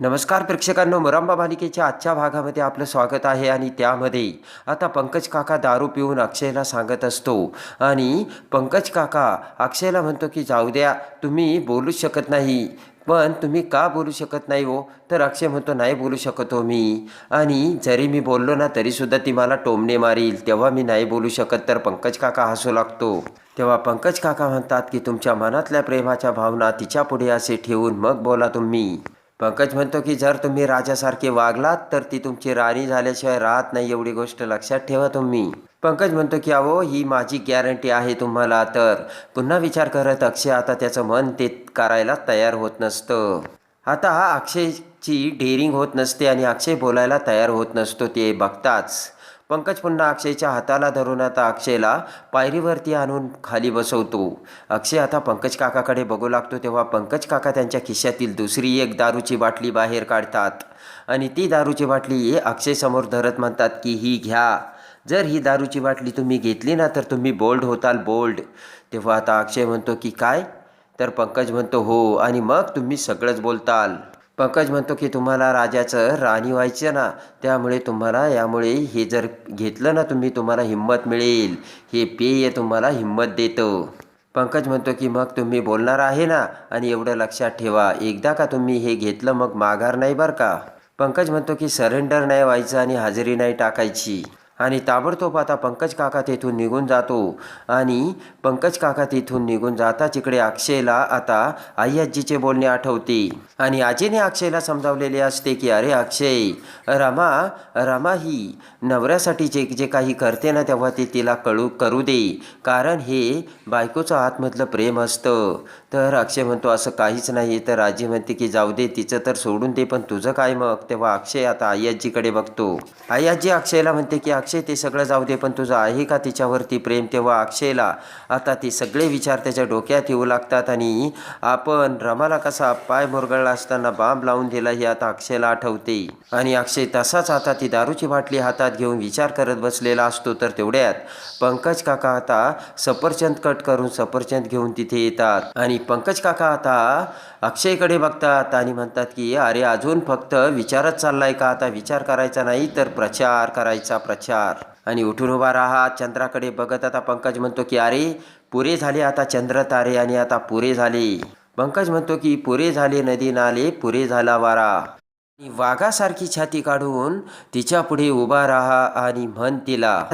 नमस्कार प्रेक्षकांनो मुरांबा मालिकेच्या आजच्या भागामध्ये आपलं स्वागत आहे आणि त्यामध्ये आता पंकज काका दारू पिऊन अक्षयला सांगत असतो. आणि पंकज काका अक्षयला म्हणतो की जाऊ द्या तुम्ही बोलूच शकत नाही. पण तुम्ही का बोलू शकत नाही हो? तर अक्षय म्हणतो नाही बोलू शकत हो मी. आणि जरी मी बोललो ना तरीसुद्धा ती मला टोमणे मारील. तेव्हा मी नाही बोलू शकत तर पंकज काका हसू लागतो. तेव्हा पंकज काका म्हणतात की तुमच्या मनातल्या प्रेमाच्या भावना तिच्यापुढे असे ठेवून मग बोला तुम्ही. पंकज म्हणतो की जर तुम्ही राजासारखे वागलात तर ती तुमची राणी झाल्याशिवाय राहत नाही एवढी गोष्ट लक्षात ठेवा तुम्ही. पंकज म्हणतो की अहो ही माझी गॅरंटी आहे तुम्हाला तर पुन्हा विचार करत अक्षय आता त्याचं मन ते करायला तयार होत नसतं. आता अक्षयची डेअरिंग होत नसते आणि अक्षय बोलायला तयार होत नसतो ते बघताच. पंकज पुन्हा अक्षयच्या हाताला धरून आता अक्षयला पायरीवरती आणून खाली बसवतो. अक्षय आता पंकज काकाकडे बघू लागतो तेव्हा पंकज काका त्यांच्या खिशातील दुसरी एक दारूची बाटली बाहेर काढतात. आणि ती दारूची बाटली अक्षयसमोर धरत म्हणतात की ही घ्या. जर ही दारूची बाटली तुम्ही घेतली ना तर तुम्ही बोल्ड होताल बोल्ड. तेव्हा आता अक्षय म्हणतो की काय? तर पंकज म्हणतो हो. आणि मग तुम्ही सगळंच बोलताल. पंकज म्हणतो की तुम्हाला राजाचं राणी व्हायचं ना त्यामुळे तुम्हाला यामुळे हे जर घेतलं ना तुम्ही तुम्हाला हिंमत मिळेल. हे पेय तुम्हाला हिंमत देतं. पंकज म्हणतो की मग तुम्ही बोलणार आहे ना आणि एवढं लक्षात ठेवा. एकदा का तुम्ही हे घेतलं मग माघार नाही बरं का? पंकज म्हणतो की सरेंडर नाही व्हायचं आणि हजेरी नाही टाकायची. आणि ताबडतोब आता पंकज काका तेथून निघून जातो. आणि पंकज काका तेथून निघून जाता तिकडे अक्षयला आता आई आजीचे बोलणे आठवते. आणि आजीने अक्षयला समजावलेले असते की अरे अक्षय रमा रमा ही नवऱ्यासाठी जे जे काही करते ना तेव्हा ते तिला कळू करू दे. कारण हे बायकोचं आतमधलं प्रेम असतं. तर अक्षय म्हणतो असं काहीच नाही तर आजी म्हणते की जाऊ दे तिचं तर सोडून दे पण तुझं काय मग? तेव्हा अक्षय आता आई आजीकडे बघतो. आई आजी अक्षयला म्हणते की अक्षय ते सगळं जाऊ दे पण तुझं आहे का तिच्यावरती प्रेम? तेव्हा अक्षयला आता ते सगळे विचार त्याच्या डोक्यात येऊ लागतात आणि आपण रमाला कसा पाय मुरगळला असताना बांब लावून दिला हे आता अक्षयला आठवते. आणि अक्षय तसाच आता ती दारूची बाटली हातात घेऊन विचार करत बसलेला असतो तर तेवढ्यात पंकज काका आता सफरचंद कट करून सफरचंद घेऊन तिथे येतात. आणि पंकज काका आता अक्षयकडे बघतात आणि म्हणतात की अरे अजून फक्त विचारच चाललाय का? आता विचार करायचा नाही तर प्रचार करायचा प्रचार आणि उठून उभा राहा. चंद्राकडे बघत आता पंकज म्हणतो की अरे पुरे झाले आता चंद्र तारे आणि आता पुरे झाले. पंकज म्हणतो की पुरे झाले नदी नाले पुरे झाला वारा. आणि वाघासारखी छाती काढून तिच्या पुढे उभा राहा आणि म्हण तिला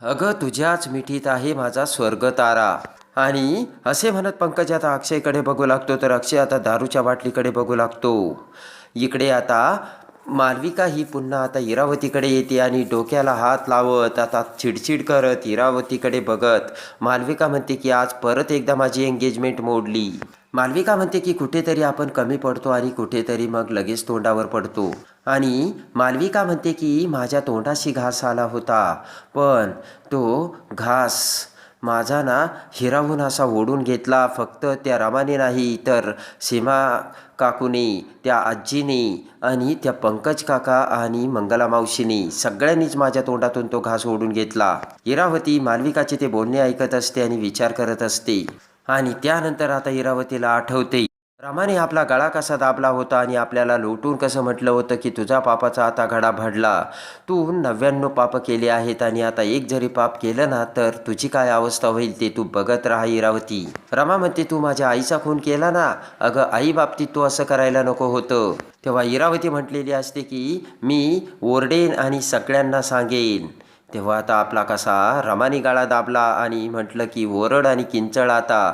अगं तुझ्याच मिठीत आहे माझा स्वर्ग तारा. आणि असे म्हणत पंकज आता अक्षयकडे बघू लागतो तर अक्षय आता दारूच्या बाटलीकडे बघू लागतो. इकडे आता मालविका ही पुन्हा आता इरावतीकडे येते आणि डोक्याला हात लावत आता चिडचिड करत इरावतीकडे बघत मालविका म्हणते की आज परत एकदा माझी एंगेजमेंट मोडली. मालविका म्हणते की कुठेतरी आपण कमी पडतो आणि कुठेतरी मग लगेच तोंडावर पडतो. आणि मालविका म्हणते की माझ्या तोंडाशी घास आला होता पण तो घास माझा ना हिराहून असा ओढून घेतला. फक्त त्या रामाने नाही तर सीमा काकूने त्या आजीने आणि त्या पंकज काका आणि मंगला मावशीने सगळ्यांनीच माझ्या तोंडातून तो घास ओढून घेतला. इरावती मालविकाचे ते बोलणे ऐकत असते आणि विचार करत असते. आणि त्यानंतर आता इरावतीला आठवते. रमाने आपला गळा कसा दाबला होता आणि आपल्याला लोटून कसं म्हटलं होतं की तुझा पापाचा आता घडा भडला? तू नव्याण्णव पाप केले आहेत आणि आता एक जरी पाप केलं ना तर तुझी काय अवस्था होईल ते तू बघत राहा इरावती. रमा म्हणते तू माझ्या आईचा खून केला ना? अगं आई बाबतीत तू असं करायला नको होतं. तेव्हा इरावती म्हटलेली असते की मी ओरडेन आणि सगळ्यांना सांगेन. तेव्हा आता आपला कसा रमाने गाळा दाबला आणि म्हटलं की ओरड आणि किंचळ आता.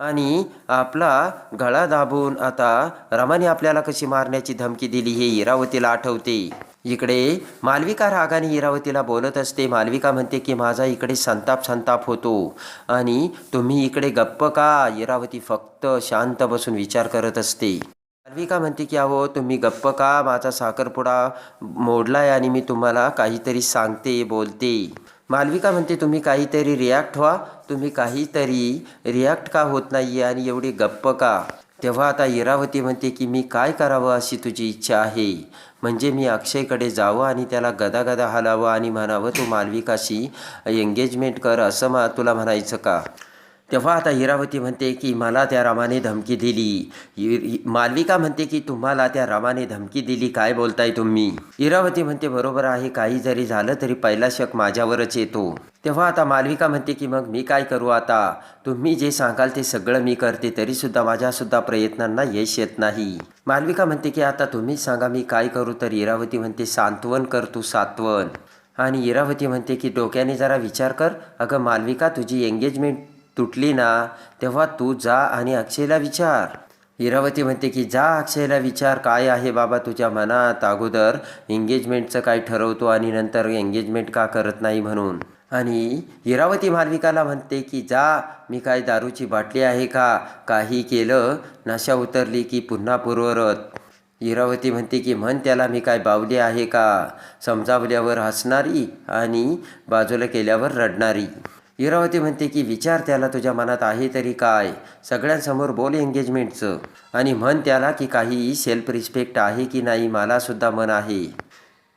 आणि आपला गळा दाबून आता रमाने आपल्याला कशी मारण्याची धमकी दिली हे इरावतीला आठवते. इकडे मालविका रागाने इरावतीला बोलत असते. मालविका म्हणते की माझा इकडे संताप संताप होतो. आणि तुम्ही इकडे गप्प का? इरावती फक्त शांत बसून विचार करत असते. मालविका म्हणते की अहो तुम्ही गप्प का? माझा साखरपुडा मोडलाय आणि मी तुम्हाला काहीतरी सांगते बोलते. मालविका म्हणते तुम्ही काहीतरी रिॲक्ट व्हा. तुम्ही काहीतरी रिॲक्ट का होत नाही आहे आणि एवढी गप्प का? तेव्हा आता इरावती म्हणते की मी काय करावं अशी तुझी इच्छा आहे? म्हणजे मी अक्षयकडे जावं आणि त्याला गदागदा हलावं आणि म्हणावं तू मालविकाशी एंगेजमेंट कर असं मा तुला म्हणायचं का? तेव्हा आता हिरावती म्हणते की मला त्या रामाने धमकी दिली. मालविका म्हणते की तुम्हाला त्या रामाने धमकी दिली काय बोलताय तुम्ही? हिरावती म्हणते बरोबर आहे काही जरी झालं तरी पहिला शक माझ्यावरच येतो. तेव्हा आता मालविका म्हणते की मग मी काय करू आता? तुम्ही जे सांगाल ते सगळं मी करते तरीसुद्धा माझ्यासुद्धा प्रयत्नांना यश येत नाही. मालविका म्हणते की आता तुम्हीच सांगा मी काय करू. तर इरावती म्हणते सांत्वन कर तू सात्वन. आणि इरावती म्हणते की डोक्याने जरा विचार कर. अगं मालविका तुझी एंगेजमेंट तुटली ना तेव्हा तू जा आणि अक्षयला विचार. इरावती म्हणते की जा अक्षयला विचार काय आहे बाबा तुझ्या मनात? अगोदर एंगेजमेंटचं काय ठरवतो आणि नंतर एंगेजमेंट का करत नाही म्हणून? आणि इरावती मालविकाला म्हणते की जा मी काय दारूची बाटली आहे का? काही केलं? नशा उतरली की पुन्हा पूर्वरत. इरावती म्हणते की म्हण त्याला मी काय बावली आहे का? समजावल्यावर हसणारी आणि बाजूला केल्यावर रडणारी. इरावती म्हणते की विचार त्याला तुझ्या मनात आहे तरी काय? सगळ्यांसमोर बोल एंगेजमेंटचं आणि म्हण त्याला की काही सेल्फ रिस्पेक्ट आहे की नाही मलासुद्धा मन आहे.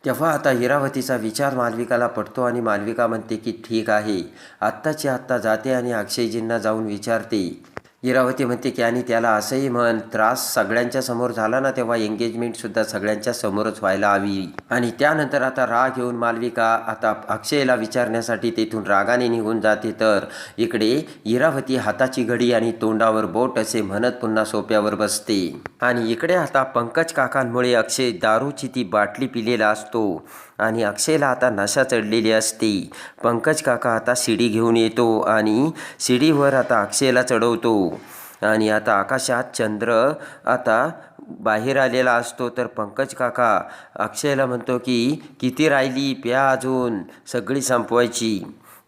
तेव्हा आता हिरावतीचा विचार मालविकाला पडतो आणि मालविका म्हणते की ठीक आहे. आत्ताची आत्ता जाते आणि अक्षयजींना जाऊन विचारते. इरावती म्हणते की आणि त्याला असंही म्हण त्रास सगळ्यांच्या समोर झाला ना तेव्हा एंगेजमेंटसुद्धा सगळ्यांच्या समोरच व्हायला हवी. आणि त्यानंतर आता राग येऊन मालविका आता अक्षयला विचारण्यासाठी तेथून रागाने निघून जाते. तर इकडे इरावती हाताची घडी आणि तोंडावर बोट असे म्हणत पुन्हा सोप्यावर बसते. आणि इकडे आता पंकज काकांमुळे अक्षय दारूची ती बाटली पिलेला असतो. आणि अक्षयला आता नशा चढलेली असते. पंकज काका आता शिडी घेऊन येतो आणि शिडीवर आता अक्षयला चढवतो. आणि आता आकाशात चंद्र आता बाहेर आलेला असतो. तर पंकज काका अक्षयला म्हणतो की किती राहिली प्या अजून? सगळी संपवायची.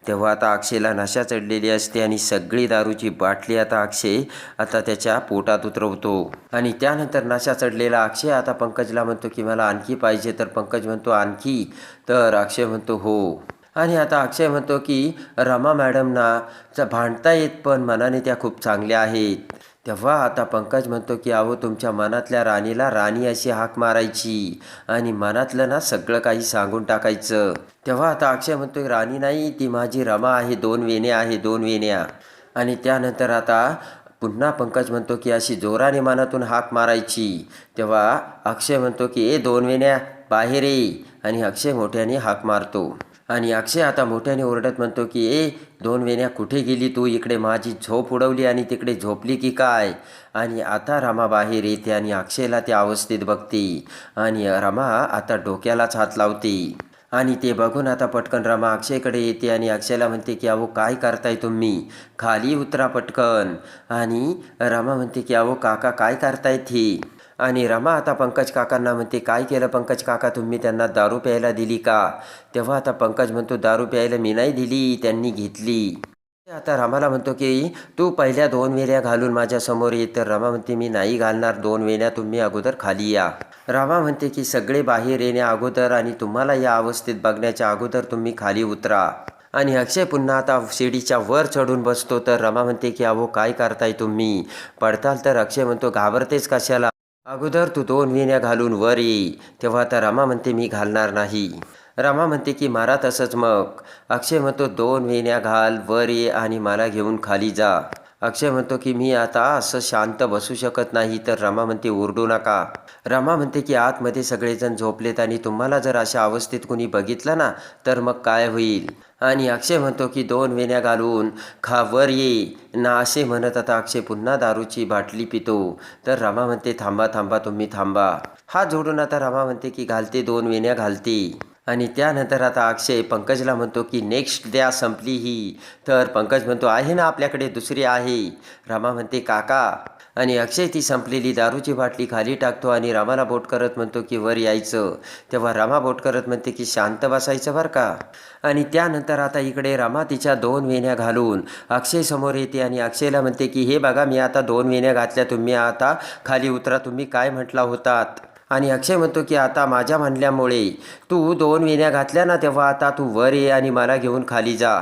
तेव्हा आता अक्षयला नशा चढलेली असते आणि सगळी दारूची बाटली आता अक्षय आता त्याच्या पोटात उतरवतो. आणि त्यानंतर नशा चढलेला अक्षय आता पंकजला म्हणतो की मला आणखी पाहिजे. तर पंकज म्हणतो आणखी. तर अक्षय म्हणतो हो. आणि आता अक्षय म्हणतो की रमा मॅडमना भांडता येत पण मनाने त्या खूप चांगल्या आहेत. तेव्हा आता पंकज म्हणतो की अहो तुमच्या मनातल्या राणीला राणी अशी हाक मारायची आणि मनातलं ना सगळं काही सांगून टाकायचं. तेव्हा आता अक्षय म्हणतो राणी नाही ती माझी रमा आहे दोन वेण्या आहे दोन वेण्या. आणि त्यानंतर आता पुन्हा पंकज म्हणतो की अशी जोराने मनातून हाक मारायची. तेव्हा अक्षय म्हणतो की ए दोन वेण्या बाहेर ये. आणि अक्षय मोठ्याने हाक मारतो. आणि अक्षय आता मोठ्याने ओरडत म्हणतो की ए दोन वेण्या कुठे गेली तू? इकडे माझी झोप उडवली आणि तिकडे झोपली की काय? आणि आता रमा बाहेर येते आणि अक्षयला त्या अवस्थेत बघते. आणि रमा आता डोक्यालाच हात लावते. आणि ते बघून आता पटकन रमा अक्षयकडे येते आणि अक्षयला म्हणते की अहो काय करताय तुम्ही? खाली उतरा पटकन. आणि रमा म्हणते की अहो काका काय करतायत ही? आणि रमा आता पंकज काकांना म्हणते काय केलं पंकज काका? तुम्ही त्यांना दारू प्यायला दिली का? तेव्हा आता पंकज म्हणतो दारू प्यायला मी नाही दिली त्यांनी घेतली. आता रमाला म्हणतो की तू पहिल्या दोन वेण्या घालून माझ्यासमोर ये. तर रमा म्हणते मी नाही घालणार दोन वेण्या तुम्ही अगोदर खाली या. रमा म्हणते की सगळे बाहेर येण्या अगोदर आणि तुम्हाला या अवस्थेत बघण्याच्या अगोदर तुम्ही खाली उतरा. आणि अक्षय पुन्हा आता शिडीच्या वर चढून बसतो. तर रमा म्हणते की अहो काय करताय तुम्ही? पडताल तर अक्षय म्हणतो घाबरतेच कशाला? अगोदर तू दोन विण्या घालून वर ये तेव्हा आता रमा म्हणते मी घालणार नाही. रमा म्हणते की मारा तसंच मग. अक्षय म्हणतो दोन विण्या घाल वर ये आणि मला घेऊन खाली जा. अक्षय म्हणतो की मी आता असं शांत बसू शकत नाही तर रमा म्हणते ओरडू नका. रमा म्हणते की आतमध्ये सगळेजण झोपलेत आणि तुम्हाला जर अशा अवस्थेत कुणी बघितलं ना तर मग काय होईल? आणि अक्षय म्हणतो की दोन वेण्या घालून खावर ये. ना असे म्हणत आता अक्षय पुन्हा दारूची बाटली पितो. तर रमा म्हणते थांबा थांबा तुम्ही थांबा. हात जोडून आता रमा म्हणते की घालते दोन वेण्या घालते. आणि त्यानंतर आता अक्षय पंकजला म्हणतो की नेक्स्ट द्या संपली ही. तर पंकज म्हणतो आहे ना आपल्याकडे दुसरी आहे. रमा म्हणते काका. आणि अक्षय ती संपलेली दारूची बाटली खाली टाकतो आणि रमाला बोट करत म्हणतो की वर यायचं. तेव्हा रमा बोट करत म्हणते की शांत बसायचं बरं का? आणि त्यानंतर आता इकडे रमा तिच्या दोन वेण्या घालून अक्षय समोर येते आणि अक्षयला म्हणते की हे बघा मी आता दोन वेण्या घातल्या. तुम्ही आता खाली उतरा. तुम्ही काय म्हटला होतात? आणि अक्षय म्हणतो की आता माझ्या म्हणल्यामुळे तू दोन विण्या घातल्या ना तेव्हा आता तू वर ये आणि मला घेऊन खाली जा.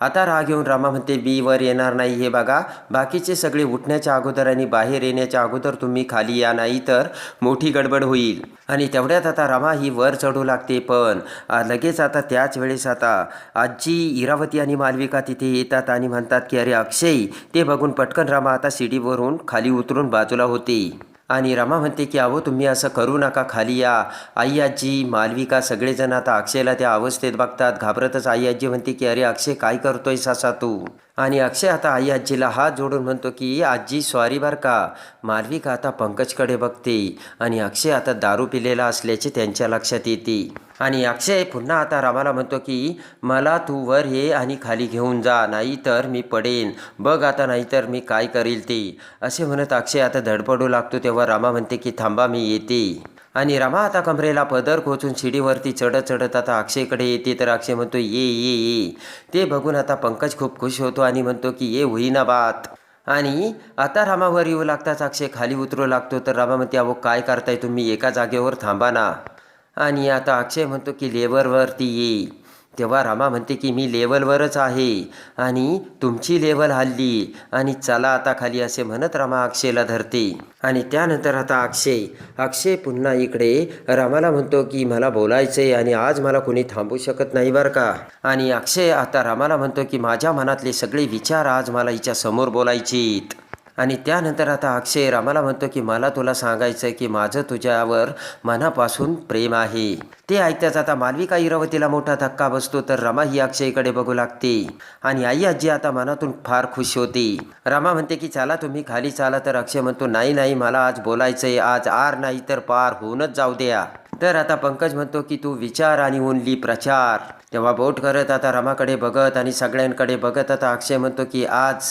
आता राग घेऊन रामा म्हणते बी वर येणार नाही हे बघा. बाकीचे सगळे उठण्याच्या अगोदर आणि बाहेर येण्याच्या अगोदर तुम्ही खाली या नाही तर मोठी गडबड होईल. आणि तेवढ्यात आता रामा ही वर चढू लागते पण लगेच आता त्याच वेळेस आता आजी इरावती आणि मालविका तिथे येतात आणि म्हणतात की अरे अक्षय ते बघून पटकन रामा आता शिडीवरून खाली उतरून बाजूला होते. आणि रमा म्हणते की अहो तुम्ही असं करू नका खाली या. आई आजी मालविका सगळेजण आता अक्षयला त्या अवस्थेत बघतात. घाबरतच आई आजी म्हणते की अरे अक्षय काय करतोयस असा तू? आणि अक्षय आता आई आजीला हात जोडून म्हणतो की आजी सॉरी बर का. मालविका आता पंकजकडे बघते आणि अक्षय आता दारू पिलेला असल्याचे त्यांच्या लक्षात येते. आणि अक्षय पुन्हा आता रामाला म्हणतो की मला तू वर ये आणि खाली घेऊन जा नाहीतर मी पडेन. बघ आता नाहीतर मी काय करील ते. असे म्हणत अक्षय आता धडपडू लागतो तेव्हा रामा म्हणते की थांबा मी येते. आणि रमा आता कमरेला पदर खोचून शिडीवरती चढत चढत आता अक्षयकडे येते. तर अक्षय म्हणतो ये ये ये. ते बघून आता पंकज खूप खुश होतो आणि म्हणतो की ये होईना बात आणि आता रामावर येऊ लागताच अक्षय खाली उतरू लागतो. तर रामा म्हणते अहो काय करताय तुम्ही? एका जागेवर थांबा ना. आणि आता अक्षय म्हणतो की लेबरवरती ये. तेव्हा रामा म्हणते की मी लेवलवरच आहे आणि तुमची लेवल हल्ली आणि चला आता खाली असे म्हणत रामा अक्षयला धरते. आणि त्यानंतर आता अक्षय अक्षय पुन्हा इकडे रामाला म्हणतो की मला बोलायचंय आणि आज मला कोणी थांबू शकत नाही बरं का. आणि अक्षय आता रामाला म्हणतो की माझ्या मनातले सगळे विचार आज मला हिच्या समोर बोलायचेत. आणि त्यानंतर आता अक्षय रामाला म्हणतो की मला तुला सांगायचं की माझं तुझ्यावर मनापासून प्रेम आहे. ते ऐकताच आता मालविका इरावतीला मोठा धक्का बसतो तर रमा ही अक्षयकडे बघू लागते. आणि आई आजी आता मनातून फार खुश होती. रमा म्हणते की चला तुम्ही खाली चाला. तर अक्षय म्हणतो नाही नाही मला आज बोलायचंय आज आर नाही तर पार होऊनच जाऊ द्या. तर आता पंकज म्हणतो की तू विचार आणि ओनली प्रचार. तेव्हा बोट करत आता रमाकडे बघत आणि सगळ्यांकडे बघत आता अक्षय म्हणतो की आज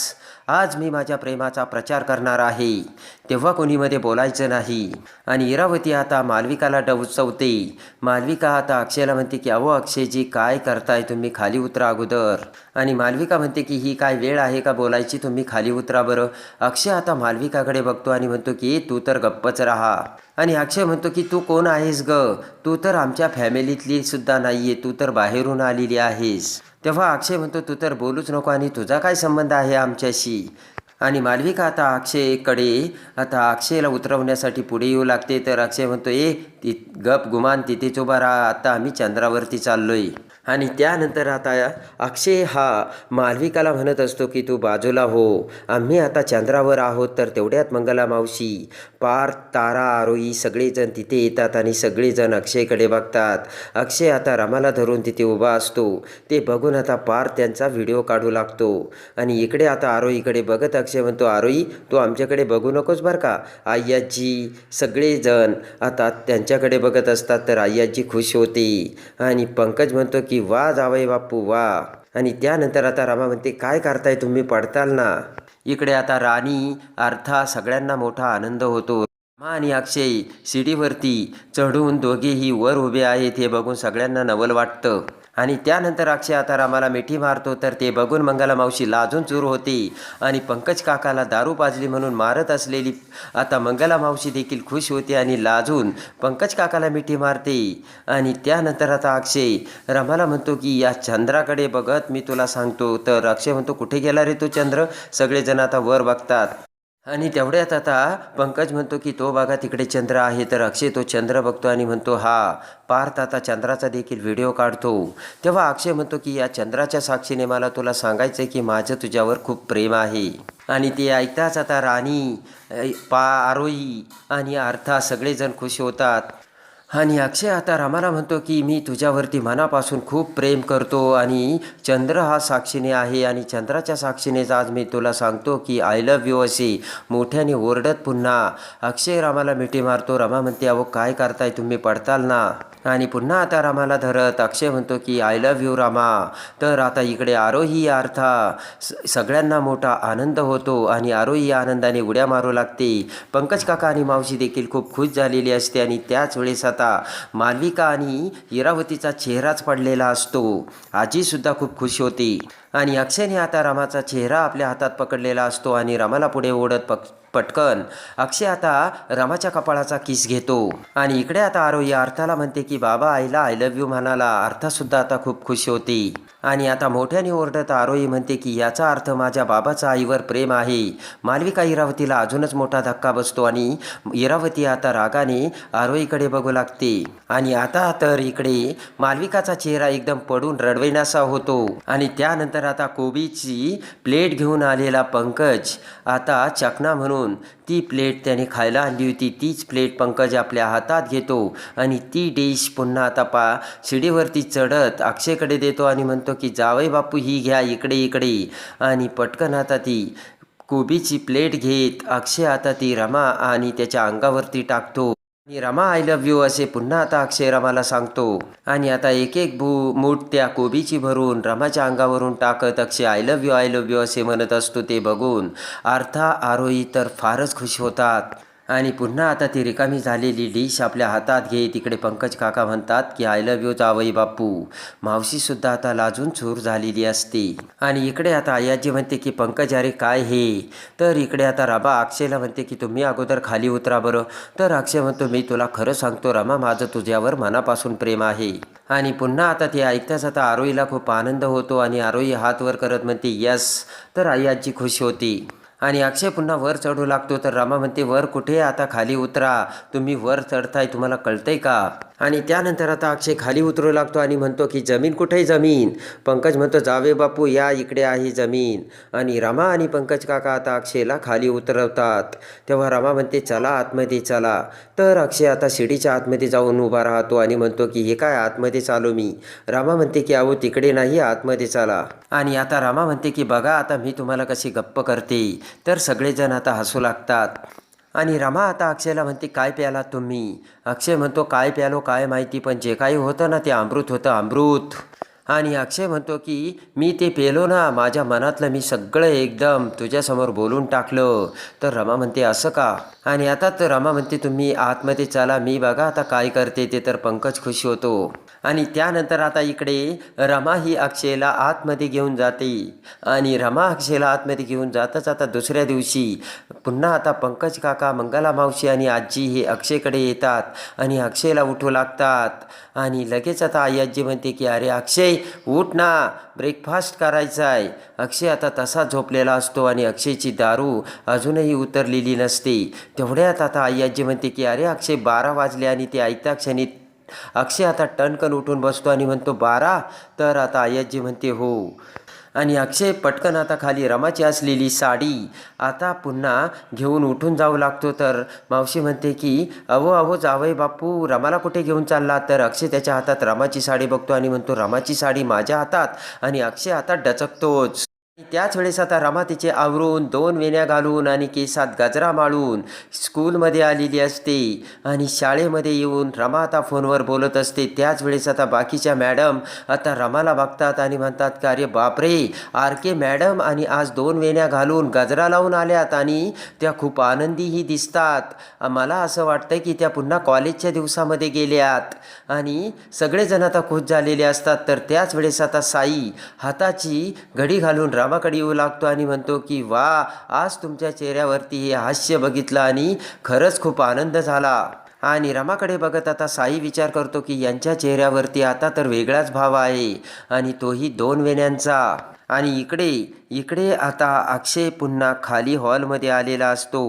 आज मी माझ्या प्रेमाचा प्रचार करणार आहे. तेव्हा कोणीमध्ये बोलायचं नाही. आणि इरावती आता मालविकाला डवचवते मालविका आता अक्षयला म्हणते की अहो अक्षयजी काय करताय तुम्ही खाली उतरा अगोदर? आणि मालविका म्हणते की ही काय वेळ आहे का बोलायची तुम्ही खाली उतरा बरं? अक्षय आता मालविकाकडे बघतो आणि म्हणतो की तू तर गप्पच राहा. आणि अक्षय म्हणतो की तू कोण आहेस ग? तू तर आमच्या फॅमिलीतली सुद्धा नाहीये. तू तर बाहेरून आलेली आहेस. तेव्हा अक्षय म्हणतो तू तर बोलूच नको आणि तुझा काय संबंध आहे आमच्याशी? आणि मालविका आता अक्षयकडे आता अक्षयला उतरवण्यासाठी पुढे येऊ लागते. तर अक्षय म्हणतो ए ती गप गुमान तिथेच उभा राहा. आता आम्ही चंद्रावरती चाललोय. आणि त्यानंतर आता अक्षय हा मालविकाला म्हणत असतो की तू बाजूला हो. आम्ही आता चंद्रावर आहोत तर तेवढ्यात मंगला मावशी पार तारा आरोही सगळेजण तिथे येतात आणि सगळेजण अक्षयकडे बघतात. अक्षय आता रमाला धरून तिथे उभा असतो. ते बघून आता पार त्यांचा व्हिडिओ काढू लागतो. आणि इकडे आता आरोहीकडे बघत अक्षय म्हणतो आरोही तू आमच्याकडे बघू नकोस बरं का? आय्याजी सगळेजण आता त्यांच्याकडे बघत असतात तर आय्याजी खुश होते. आणि पंकज म्हणतो की की वा जावई बापू वा. आणि त्यानंतर आता रामा म्हणते काय करताय तुम्ही? पडताल ना. इकडे आता राणी अर्था सगळ्यांना मोठा आनंद होतो. रमा आणि अक्षय शिडीवरती चढून दोघेही वर उभे आहेत हे बघून सगळ्यांना नवल वाटतं. आणि त्यानंतर अक्षय आता रामाला मिठी मारतो तर ते बघून मंगला मावशी लाजून चूर होते आणि पंकज काकाला दारू पाजली म्हणून मारत असलेली आता मंगला मावशी देखील खुश होते आणि लाजून पंकज काकाला मिठी मारते. आणि त्यानंतर आता अक्षय रमाला म्हणतो की या चंद्राकडे बघत मी तुला सांगतो. तर अक्षय म्हणतो कुठे गेला रे तो चंद्र? सगळेजण आता वर बघतात. आणि तेवढ्यात आता पंकज म्हणतो की तो बघा तिकडे चंद्र आहे. तर अक्षय तो चंद्र बघतो आणि म्हणतो हा पार्थ आता चंद्राचा देखील व्हिडिओ काढतो. तेव्हा अक्षय म्हणतो की या चंद्राच्या साक्षीने मला तुला सांगायचं आहे की माझं तुझ्यावर खूप प्रेम आहे. आणि ते ऐकताच आता राणी पा आरोही आणि अर्था सगळेजण खुश होतात. आणि अक्षय आता रामाला म्हणतो की मी तुझ्यावरती मनापासून खूप प्रेम करतो आणि चंद्र हा साक्षीने आहे आणि चंद्राच्या साक्षीनेच आज मी तुला सांगतो की आय लव्ह यू असे मोठ्याने ओरडत पुन्हा अक्षय रामाला मिठी मारतो. रमा म्हणते अहो काय करताय तुम्ही? पडताल ना. आणि पुन्हा आता रामाला धरत अक्षय म्हणतो की आय लव्ह यू रामा. तर आता इकडे आरोही अर्था स सगळ्यांना मोठा आनंद होतो आणि आरोही आनंदाने उड्या मारू लागते. पंकज काका आणि मावशी देखील खूप खुश झालेली असते आणि त्याच वेळेस आता मालविका आणि इरावतीचा चेहराच पडलेला असतो. आजीसुद्धा खूप खुश होती. आणि अक्षयने आता रामाचा चेहरा आपल्या हातात पकडलेला असतो आणि रामाला पुढे ओढत पक पटकन अक्षय आता रामाच्या कपाळाचा किस घेतो. आणि इकडे आता आरोही अर्थाला म्हणते की बाबा आईला आय लव्ह यू म्हणाला. अर्थासुद्धा आता खूप खुश होती. आणि आता मोठ्याने ओरडत आरोही म्हणते की याचा अर्थ माझ्या बाबाचा आईवर प्रेम आहे. मालविका इरावतीला अजूनच मोठा धक्का बसतो आणि इरावती आता रागाने आरोहीकडे बघू लागते. आणि आता तर इकडे मालविकाचा चेहरा एकदम पडून रडवेनासा होतो. आणि त्यानंतर आता कोबीची प्लेट घेऊन आलेला पंकज आता चकना म्हणून ती प्लेट त्याने खायला आणली होती. तीच प्लेट पंकज आपल्या हातात घेतो आणि ती डिश पुन्हा आता पा शिडीवरती चढत अक्षयकडे देतो आणि म्हणतो की जावई बापू ही घ्या इकडे इकडे. आणि पटकन आता ती कोबीची प्लेट घेत अक्षय आता ती रमा आणि त्याच्या अंगावरती टाकतो. आणि रमा आय लव्ह यू असे पुन्हा आता अक्षय रमाला सांगतो. आणि आता एक एक भू मूठ त्या कोबीची भरून रमाच्या अंगावरून टाकत Akshay I love you I love you असे म्हणत असतो ते बघून. अर्था आरोही तर फारच खुश होतात. आणि पुन्हा आता ती रिकामी झालेली डिश आपल्या हातात घे. तिकडे पंकज काका म्हणतात की आय लव्ह यू जावई बापू मावशीसुद्धा आता लाजून चूर झालेली असते. आणि इकडे आता आयाजी म्हणते की पंकज अरे काय हे? तर इकडे आता रबा अक्षयला म्हणते की तुम्ही अगोदर खाली उतरा बरं. तर अक्षय म्हणतो मी तुला खरं सांगतो रमा माझं तुझ्यावर मनापासून प्रेम आहे. आणि पुन्हा आता ते ऐकताच आता आरोहीला खूप आनंद होतो आणि आरोही हात वर करत म्हणते यस. तर आई आजी खुश होती. आणि अक्षय पुन्हा वर चढू लागतो. तर रामा म्हणते वर कुठे आता खाली उतरा. तुम्ही वर चढताय तुम्हाला कळतंय का? आणि त्यानंतर आता अक्षय खाली उतरू लागतो आणि म्हणतो की जमीन कुठे जमीन? पंकज म्हणतो जावे बापू या इकडे आहे जमीन. आणि रमा आणि पंकज काका आता अक्षयला खाली उतरवतात. तेव्हा रमा म्हणते चला आतमध्ये चला. तर अक्षय आता शिडीच्या आतमध्ये जाऊन उभा राहतो आणि म्हणतो की हे काय आतमध्ये चालू मी? रामा म्हणते की अहो तिकडे नाही आतमध्ये चला. आणि आता रामा म्हणते की बघा आता मी तुम्हाला कशी गप्प करते. तर सगळेजण आता हसू लागतात. आणि रमा आता अक्षयला म्हणते काय प्याला तुम्ही? अक्षय म्हणतो काय प्यालो काय माहिती पण जे काही होतं ना ते अमृत होतं अमृत. आणि अक्षय म्हणतो की मी ते पेलो ना माझ्या मनातलं मी सगळं एकदम तुझ्यासमोर बोलून टाकलं. तर रमा म्हणते असं का? आणि आता तर रमा म्हणते तुम्ही आतमध्ये चला मी बघा आता काय करते ते. तर पंकज खुश होतो. आणि त्यानंतर आता इकडे रमा ही अक्षयला आतमध्ये घेऊन जाते. आणि रमा अक्षयला आतमध्ये घेऊन जाताच आता दुसऱ्या दिवशी पुन्हा आता पंकज काका मंगला मावशी आणि आजी हे अक्षयकडे येतात आणि अक्षयला उठू लागतात. आणि लगेच आता आई आजी म्हणते की अरे अक्षय उठ ना. ब्रेकफास्ट करायचा आहे. अक्षय आता तसा झोपलेला असतो आणि अक्षयची दारू अजूनही उतरलेली नसते. तेवढ्यात आता आई आजी म्हणते की अरे अक्षय बारा वाजले आणि ते ऐकता क्षणी अक्षय आता टणकन उठून बसतो आणि म्हणतो बारा? तर आता आयाजी म्हणते हो. आणि अक्षय पटकन आता खाली रमाची असलेली साडी आता पुन्हा घेऊन उठून जाऊ लागतो. तर मावशी म्हणते की अहो अहो जावई बापू रमाला कुठे घेऊन चालला? तर अक्षय त्याच्या हातात रमाची साडी बघतो आणि म्हणतो रमाची साडी माझ्या हातात. आणि अक्षय हातात डचकतोच. त्याच वेळेस आता रमा तिचे आवरून दोन वेण्या घालून आणि केसात गजरा माळून स्कूलमध्ये आलेली असते आणि शाळेमध्ये येऊन रमा आता फोनवर बोलत असते. त्याच वेळेस आता बाकीच्या मॅडम आता रमाला बघतात आणि म्हणतात का अरे बापरे आर के मॅडम आणि आज दोन वेण्या घालून गजरा लावून आल्यात आणि त्या खूप आनंदीही दिसतात. मला असं वाटतं की त्या पुन्हा कॉलेजच्या दिवसामध्ये गेल्यात. आणि सगळेजण आता खुश झालेले असतात. तर त्याच वेळेस आता साई हाताची घडी घालून रमा रामाकडे येऊ लागतो आणि म्हणतो की वा आज तुमच्या चेहऱ्यावरती हे हास्य बघितलं आणि खरंच खूप आनंद झाला. आणि रमाकडे बघत आता साई विचार करतो की यांच्या चेहऱ्यावरती आता तर वेगळाच भाव आहे आणि तोही दोन वेण्यांचा. आणि इकडे इकडे आता अक्षय पुन्हा खाली हॉलमध्ये आलेला असतो.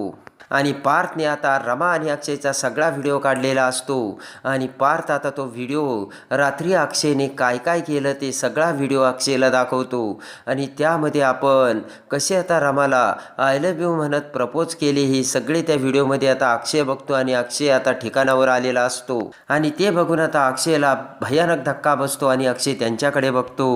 आणि पार्थने आता रमा आणि अक्षयचा सगळा व्हिडिओ काढलेला असतो. आणि पार्थ आता तो व्हिडिओ रात्री अक्षयने काय काय केलं ते सगळा व्हिडिओ अक्षयला दाखवतो. आणि त्यामध्ये आपण कसे आता रमाला आय लव्ह यू म्हणत प्रपोज केले हे सगळे त्या व्हिडिओमध्ये आता अक्षय बघतो आणि अक्षय आता ठिकाणावर आलेला असतो. आणि ते बघून आता अक्षयला भयानक धक्का बसतो आणि अक्षय त्यांच्याकडे बघतो.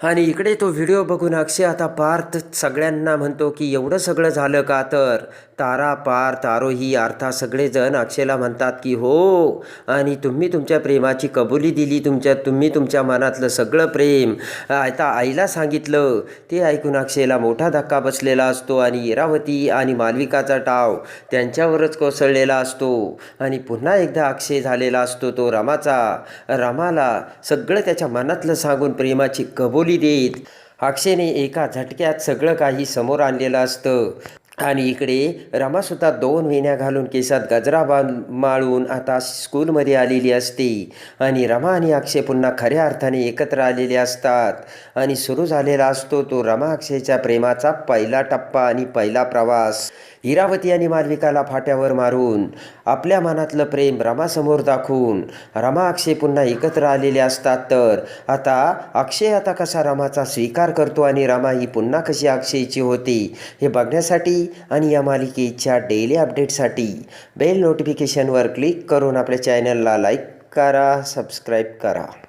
आणि इकडे तो व्हिडिओ बघून अक्षय आता पार्थ सगळ्यांना म्हणतो की एवढं सगळं झालं का तर? तारा पार्थ आरोही अर्था सगळेजण अक्षयला म्हणतात की हो आणि तुम्ही तुमच्या प्रेमाची कबुली दिली तुमच्या तुम्ही तुमच्या मनातलं सगळं प्रेम. आता आईला सांगितलं ते ऐकून अक्षयला मोठा धक्का बसलेला असतो आणि इरावती आणि मालविकाचा टाव त्यांच्यावरच कोसळलेला असतो. आणि पुन्हा एकदा अक्षय झालेला असतो तो रमाचा. रमाला सगळं त्याच्या मनातलं सांगून प्रेमाची कबुली देत. अक्षयने एका झटक्यात सगळं काही समोर आणलेलं असतं. आणि इकडे रमासुद्धा दोन महिन्या घालून केसात गजरा बांध माळून आता स्कूलमध्ये आलेली असते. आणि रमा आणि अक्षय पुन्हा खऱ्या अर्थाने एकत्र आलेले असतात. आणि सुरू झालेला असतो तो रमा अक्षयच्या प्रेमाचा पहिला टप्पा आणि पहिला प्रवास. इरावती आणि मालविकाला फाट्यावर मारून आपल्या मनातलं प्रेम रमासमोर दाखवून रमा अक्षय पुन्हा एकत्र आलेले असतात तर आता अक्षय आता कसा रमाचा स्वीकार करतो आणि रमा ही पुन्हा कशी अक्षयची होती हे बघण्यासाठी आणि या मालिकेच्या डेली अपडेटसाठी बेल नोटिफिकेशनवर क्लिक करून आपल्या चॅनलला लाईक करा सबस्क्राईब करा.